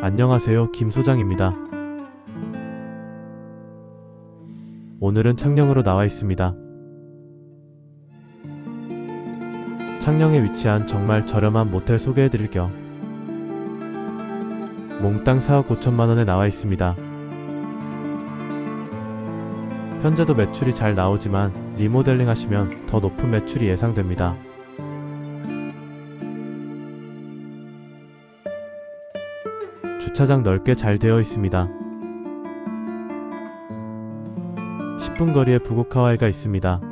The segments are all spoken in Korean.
안녕하세요. 김 소장입니다. 오늘은 창녕으로 나와 있습니다. 창녕에 위치한 정말 저렴한 모텔 소개해 드릴게요. 몽땅 4억 5천만 원에 나와 있습니다. 현재도 매출이 잘 나오지만 리모델링 하시면 더 높은 매출이 예상됩니다. 주차장 넓게 잘 되어 있습니다. 10분 거리에 부곡하와이가 있습니다.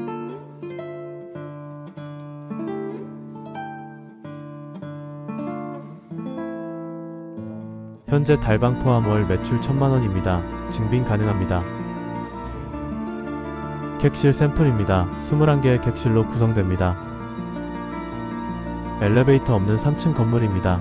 현재 달방 포함 월 매출 1000만원입니다. 증빙 가능합니다. 객실 샘플입니다. 21개의 객실로 구성됩니다. 엘리베이터 없는 3층 건물입니다.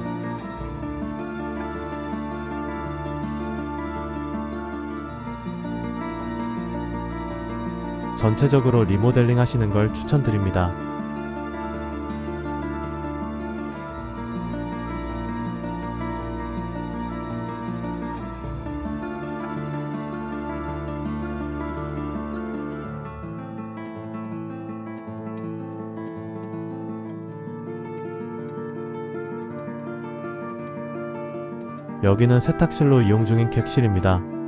전체적으로 리모델링 하시는 걸 추천드립니다. 여기는 세탁실로 이용 중인 객실입니다.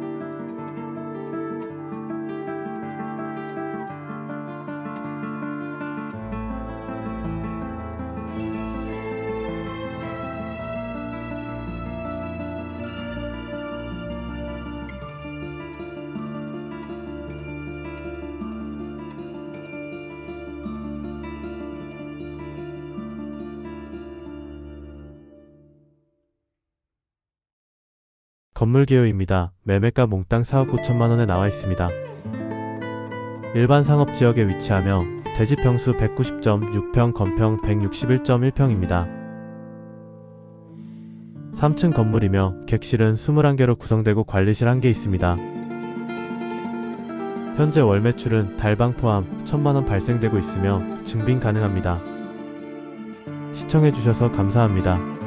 건물 개요입니다. 매매가 몽땅 4억 5천만 원에 나와 있습니다. 일반 상업 지역에 위치하며 대지 평수 190.6평, 건평 161.1평입니다. 3층 건물이며 객실은 21개로 구성되고 관리실 1개 있습니다. 현재 월 매출은 달방 포함 1천만 원 발생되고 있으며 증빙 가능합니다. 시청해주셔서 감사합니다.